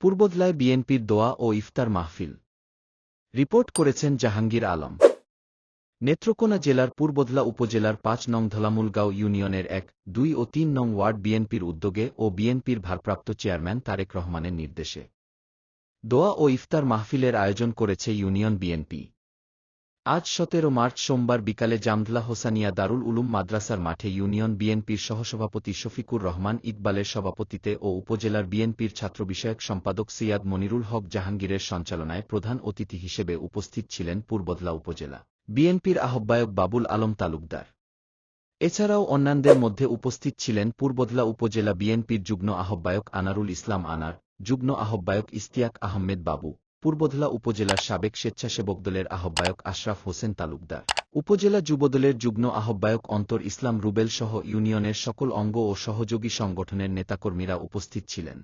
পূর্বদলায় বিএনপির দোয়া ও ইফতার মাহফিল। রিপোর্ট করেছেন জাহাঙ্গীর আলম। নেত্রকোনা জেলার পূর্বদলা উপজেলার পাঁচ নং ধলামুলগাঁও ইউনিয়নের এক, দুই ও তিন নং ওয়ার্ড বিএনপির উদ্যোগে ও বিএনপির ভারপ্রাপ্ত চেয়ারম্যান তারেক রহমানের নির্দেশে। দোয়া ও ইফতার মাহফিলের আয়োজন করেছে ইউনিয়ন বিএনপি। আজ সতেরো মার্চ সোমবার বিকালে জামদলা হোসানিয়া দারুল উলুম মাদ্রাসার মাঠে ইউনিয়ন বিএনপির সহসভাপতি শফিকুর রহমান ইকবালের সভাপতিতে ও উপজেলার বিএনপির ছাত্র বিষয়ক সম্পাদক সিয়াদ মনিরুল হক জাহাঙ্গীরের সঞ্চালনায় প্রধান অতিথি হিসেবে উপস্থিত ছিলেন পূর্বদলা উপজেলা বিএনপির আহ্বায়ক বাবুল আলম তালুকদার। এছাড়াও অন্যান্যদের মধ্যে উপস্থিত ছিলেন পূর্বদলা উপজেলা বিএনপির যুগ্ম আহ্বায়ক আনারুল ইসলাম আনার, যুগ্ম আহ্বায়ক ইস্তিয়াক আহমেদ বাবু। পূর্বধলা উপজেলার সাবেক স্বেচ্ছাসেবক দলের আহ্বায়ক আশরাফ হোসেন তালুকদার। উপজেলা যুবদলের যুগ্ম আহ্বায়ক অন্তর ইসলাম রুবেল সহ ইউনিয়নের সকল অঙ্গ ও সহযোগী সংগঠনের নেতাকর্মীরা উপস্থিত ছিলেন।